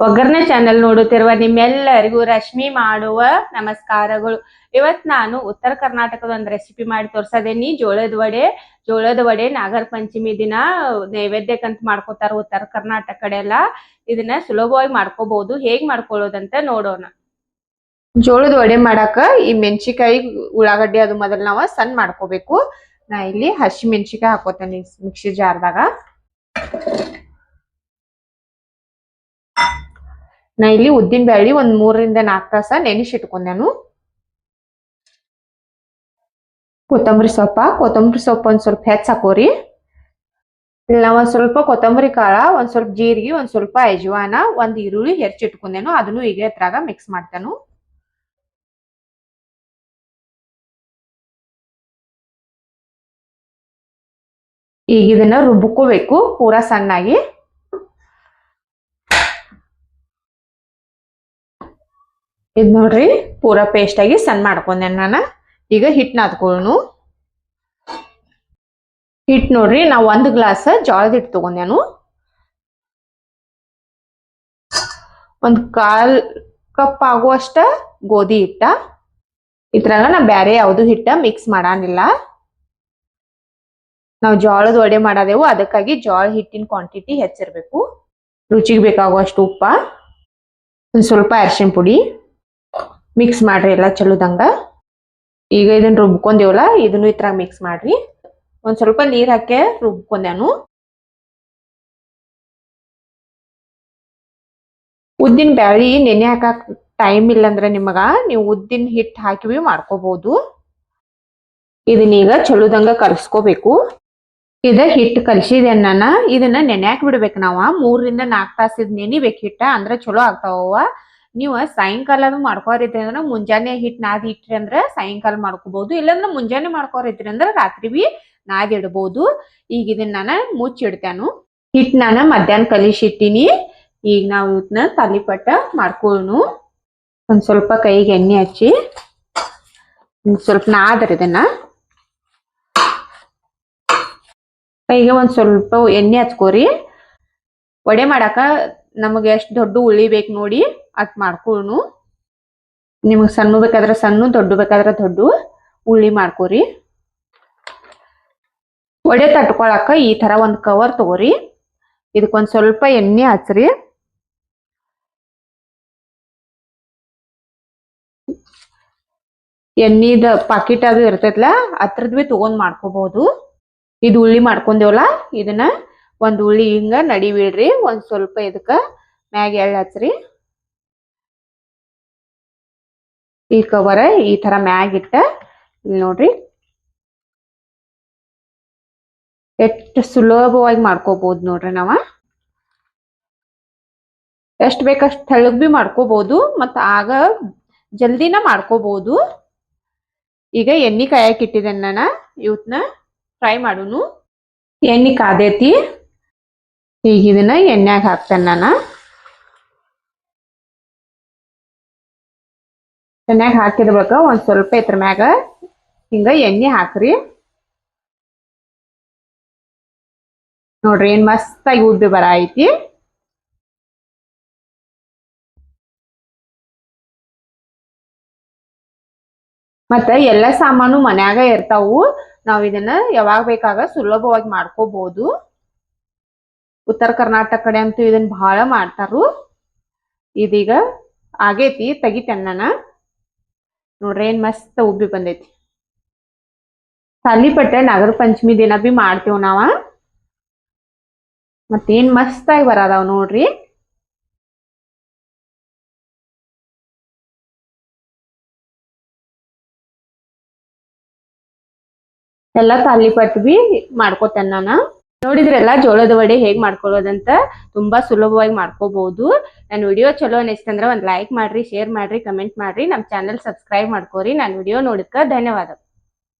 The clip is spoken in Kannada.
ಒಗ್ಗರಣೆ ಚಾನೆಲ್ ನೋಡುತ್ತಿರುವ ನಿಮ್ಮೆಲ್ಲರಿಗೂ ರಶ್ಮಿ ಮಾಡುವ ನಮಸ್ಕಾರಗಳು. ಇವತ್ ನಾನು ಉತ್ತರ ಕರ್ನಾಟಕದ ಒಂದು ರೆಸಿಪಿ ಮಾಡಿ ತೋರ್ಸದೇನಿ. ಜೋಳದ ವಡೆ ಜೋಳದ ವಡೆ ನಾಗರ ಪಂಚಮಿ ದಿನ ನೈವೇದ್ಯಕ್ಕಂತ ಮಾಡ್ಕೋತಾರ ಉತ್ತರ ಕರ್ನಾಟಕ ಕಡೆ ಎಲ್ಲ ಇದನ್ನ ಸುಲಭವಾಗಿ ಮಾಡ್ಕೋಬಹುದು ಹೇಗ್ ಮಾಡ್ಕೊಳ್ಳೋದಂತ ನೋಡೋಣ. ಜೋಳದ ವಡೆ ಮಾಡಾಕ ಈ ಮೆಣಸಿಕಾಯಿ ಉಳ್ಳಾಗಡ್ಡಿ ಅದು ಮೊದಲು ನಾವ ಸಣ್ಣ ಮಾಡ್ಕೋಬೇಕು. ನಾ ಇಲ್ಲಿ ಹಸಿ ಮೆಣಸಿಕಾಯಿ ಹಾಕೋತೇನೆ ಮಿಕ್ಸಿ ಜಾರ್ದಾಗ ನಾ ಇಲ್ಲಿ ಉದ್ದಿನ ಬ್ಯಾಳಿ ಒಂದ್ ಮೂರರಿಂದ ನಾಲ್ಕು ತಾಸ ನೆನೆಸಿಟ್ಕೊಂಡೆನು ಕೊತ್ತಂಬರಿ ಸೊಪ್ಪ, ಕೊತ್ತಂಬರಿ ಸೊಪ್ಪು ಒಂದ್ ಸ್ವಲ್ಪ ಹೆಚ್ಚಾಕೋರಿ ಹಾಕೋರಿ. ಇಲ್ಲ, ಒಂದ್ ಸ್ವಲ್ಪ ಕೊತ್ತಂಬರಿ ಕಾಳ ಒಂದ್ ಸ್ವಲ್ಪ ಜೀರಿಗೆ, ಒಂದ್ ಸ್ವಲ್ಪ ಅಜ್ವಾನ, ಒಂದ್ ಈರುಳ್ಳಿ ಹೆಚ್ಚಿಟ್ಕೊಂಡೆನು ಅದನ್ನು ಈಗ ಹತ್ರಾಗ ಮಿಕ್ಸ್ ಮಾಡ್ತೇನು. ಈಗ ಇದನ್ನ ರುಬ್ಕೋಬೇಕು ಪೂರಾ ಸಣ್ಣಾಗಿ. ಇದ್ ನೋಡ್ರಿ, ಪೂರಾ ಪೇಸ್ಟ್ ಆಗಿ ಸಣ್ಣ ಮಾಡ್ಕೊಂಡೆ ನಾನು. ಈಗ ಹಿಟ್ ನಾದ್ಕೊಳ್ಳು ಹಿಟ್ ನೋಡ್ರಿ, ನಾವು ಒಂದು ಗ್ಲಾಸ್ ಜೋಳದ ಹಿಟ್ಟು ತಗೊಂಡೇನು. ಒಂದು ಕಾಲ್ ಕಪ್ ಆಗುವಷ್ಟ ಗೋಧಿ ಹಿಟ್ಟ. ಇದ್ರಾಗ ನಾ ಬ್ಯಾರೆ ಯಾವ್ದು ಹಿಟ್ಟ ಮಿಕ್ಸ್ ಮಾಡಾನಿಲ್ಲ. ನಾವು ಜೋಳದ ವಡೆ ಮಾಡದೇವು, ಅದಕ್ಕಾಗಿ ಜೋಳ ಹಿಟ್ಟಿನ ಕ್ವಾಂಟಿಟಿ ಹೆಚ್ಚಿರ್ಬೇಕು. ರುಚಿಗೆ ಬೇಕಾಗುವಷ್ಟು ಉಪ್ಪ, ಒಂದು ಸ್ವಲ್ಪ ಅರಿಶಿನ ಪುಡಿ. ಮಿಕ್ಸ್ ಮಾಡ್ರಿ ಎಲ್ಲ ಚಲೋದಂಗ. ಈಗ ಇದನ್ನ ರುಬ್ಕೊಂದೇವಲ್ಲ ಇದನ್ನು ಇದ್ರಾಗ ಮಿಕ್ಸ್ ಮಾಡ್ರಿ. ಒಂದ್ ಸ್ವಲ್ಪ ನೀರ್ ಹಾಕಿ ರುಬ್ಕೊಂಡ್ಯಾನು ಉದ್ದಿನ ಬ್ಯಾಳಿ ನೆನೆ ಹಾಕಕ್ ಟೈಮ್ ಇಲ್ಲ ಅಂದ್ರೆ ನಿಮಗ ನೀವು ಉದ್ದಿನ ಹಿಟ್ಟು ಹಾಕಿ ಮಾಡ್ಕೋಬಹುದು ಇದನ್ನೀಗ ಚಲೋದಂಗ ಕಲಸ್ಕೋಬೇಕು. ಇದ ಹಿಟ್ಟು ಕಲಸಿದೆ ಅನ್ನ ಇದನ್ನ ನೆನ್ಯಾಕ್ ಬಿಡ್ಬೇಕು ನಾವ. ಮೂರರಿಂದ ನಾಲ್ಕು ತಾಸ ಇದ್ ನೆನಿಬೇಕು ಹಿಟ್ಟ. ಅಂದ್ರೆ ಚಲೋ ಆಗ್ತಾವ ನೀವು ಸಾಯಂಕಾಲ ಮಾಡ್ಕೋರೈತಿ ಅಂದ್ರೆ ಮುಂಜಾನೆ ಹಿಟ್ಟು ನಾದ್ ಇಟ್ರಿ ಅಂದ್ರೆ ಸಾಯಂಕಾಲ ಮಾಡ್ಕೋಬಹುದು ಇಲ್ಲಾಂದ್ರೆ ಮುಂಜಾನೆ ಮಾಡ್ಕೊರಿದ್ರಿ ಅಂದ್ರೆ ರಾತ್ರಿ ಬಿ ನಾದ್ ಇಡ್ಬೋದು. ಈಗ ಇದನ್ನ ನಾನು ಮುಚ್ಚಿಡ್ತೇನು. ಹಿಟ್ ನಾನು ಮಧ್ಯಾಹ್ನ ಕಲಿಸಿಟ್ಟಿನಿ ಈಗ ನಾವು ಇದನ್ನ ತಾಲಿಪಟ್ಟ ಮಾಡ್ಕೊಳ್ಳೋಣ ಒಂದ್ ಸ್ವಲ್ಪ ಕೈಗೆ ಎಣ್ಣೆ ಹಚ್ಚಿ ಸ್ವಲ್ಪ ನಾದ್ರಿ ಇದನ್ನ. ಕೈಗೆ ಒಂದ್ ಸ್ವಲ್ಪ ಎಣ್ಣೆ ಹಚ್ಕೋರಿ. ವಡೆ ಮಾಡಾಕ ನಮಗೆ ಎಷ್ಟು ದೊಡ್ಡ ಉಳಿಬೇಕು ಬೇಕು ನೋಡಿ. ಅಟ್ ಮಾಡ್ಕೊಳ್ಳು ನಿಮಗೆ ಸಣ್ಣ ಬೇಕಾದ್ರೆ ಸಣ್ಣ, ದೊಡ್ಡ ಬೇಕಾದ್ರೆ ದೊಡ್ಡ ಉಳ್ಳಿ ಮಾಡ್ಕೋರಿ. ಒಡೆ ತಟ್ಕೊಳಕ ಈ ತರ ಒಂದ್ ಕವರ್ ತಗೋರಿ. ಇದಕ್ಕೊಂದು ಸ್ವಲ್ಪ ಎಣ್ಣೆ ಹಚ್ರಿ. ಎಣ್ಣಿದ ಪಾಕಿಟ್ ಅದು ಇರ್ತೈತ್ಲ, ಅದ್ರದ್ ಬಿ ತಗೊಂಡ್ ಮಾಡ್ಕೋಬಹುದು ಇದು ಉಳ್ಳಿ ಮಾಡ್ಕೊಂಡೇವಲ್ಲ, ಇದನ್ನ ಒಂದ್ ಉಳ್ಳಿ ಹಿಂಗ ನಡಿಬಿಡ್ರಿ. ಒಂದು ಸ್ವಲ್ಪ ಇದಕ್ಕ ಮ್ಯಾಗ ಎಳ್ಳು ಹಚ್ರಿ. ಈ ಕವರ್ ಈ ತರ ಮ್ಯಾಗ್ ಇಟ್ಟ, ಇಲ್ಲಿ ನೋಡ್ರಿ. ಎಷ್ಟು ಸುಲಭವಾಗಿ ಮಾಡ್ಕೋಬಹುದು ನೋಡ್ರಿ ನಾವ. ಎಷ್ಟ್ ಬೇಕಷ್ಟು ತೆಳಗ್ ಬಿ ಮಾಡ್ಕೋಬಹುದು ಮತ್ತ ಆಗ ಜಲ್ದಿನ ಮಾಡ್ಕೋಬಹುದು ಈಗ ಎಣ್ಣೆ ಕಾಯಕ್ ಇಟ್ಟಿದೆ ನಾನು, ಇವತ್ನ ಫ್ರೈ ಮಾಡುನು. ಎಣ್ಣೆ ಕಾದೈತಿ. ಈಗ ಇದನ್ನ ಎಣ್ಣೆಗೆ ಹಾಕ್ತೇನೆ ನಾನು. ಎಣ್ಣೆಗೆ ಹಾಕಿರ್ಬೇಕು, ಒಂದು ಸ್ವಲ್ಪ ಇದ್ರ ಮ್ಯಾಗ ಹಿಂಗೆ ಎಣ್ಣೆ ಹಾಕ್ರಿ. ನೋಡ್ರಿ ಏನ್ ಮಸ್ತಾಗಿ ಉಬ್ಬಿ ಬರ ಐತಿ ಮತ್ತ ಎಲ್ಲ ಸಾಮಾನು ಮನ್ಯಾಗ ಇರ್ತಾವು, ನಾವು ಇದನ್ನ ಯಾವಾಗ ಬೇಕಾಗ ಸುಲಭವಾಗಿ ಮಾಡ್ಕೋಬಹುದು ಉತ್ತರ ಕರ್ನಾಟಕ ಕಡೆ ಅಂತೂ ಇದನ್ನ ಬಹಳ ಮಾಡ್ತಾರು ಇದೀಗ ಆಗೇತಿ ತೆಗಿತೇನೆ ನಾನು ನೋಡ್ರಿ, ಏನ್ ಮಸ್ತ್ ಉಬ್ಬಿ ಬಂದೈತಿ. ತಾಲಿಪಟ್ಟೆ ನಾಗರ ಪಂಚಮಿ ದಿನ ಬಿ ಮಾಡ್ತೇವ್ ನಾವ. ಮತ್ತೇನ್ ಮಸ್ತಾಗಿ ಬರದಾವ್ ನೋಡ್ರಿ. ಎಲ್ಲಾ ತಾಲಿಪಟ್ ಬಿ ಮಾಡ್ಕೋತೇನೆ ನಾನು. ನೋಡಿದ್ರೆಲ್ಲ ಜೋಳದ ವಡೆ ಹೇಗ್ ಮಾಡ್ಕೊಳ್ಳೋದಂತ ತುಂಬಾ ಸುಲಭವಾಗಿ ಮಾಡ್ಕೋಬಹುದು ನನ್ನ ವಿಡಿಯೋ ಚಲೋ ಅನಿಸ್ತಂದ್ರ ಒಂದ್ ಲೈಕ್ ಮಾಡ್ರಿ ಶೇರ್ ಮಾಡ್ರಿ ಕಮೆಂಟ್ ಮಾಡ್ರಿ. ನಮ್ ಚಾನೆಲ್ ಸಬ್ಸ್ಕ್ರೈಬ್ ಮಾಡ್ಕೋರಿ. ನನ್ನ ವಿಡಿಯೋ ನೋಡಕ್ಕ ಧನ್ಯವಾದ.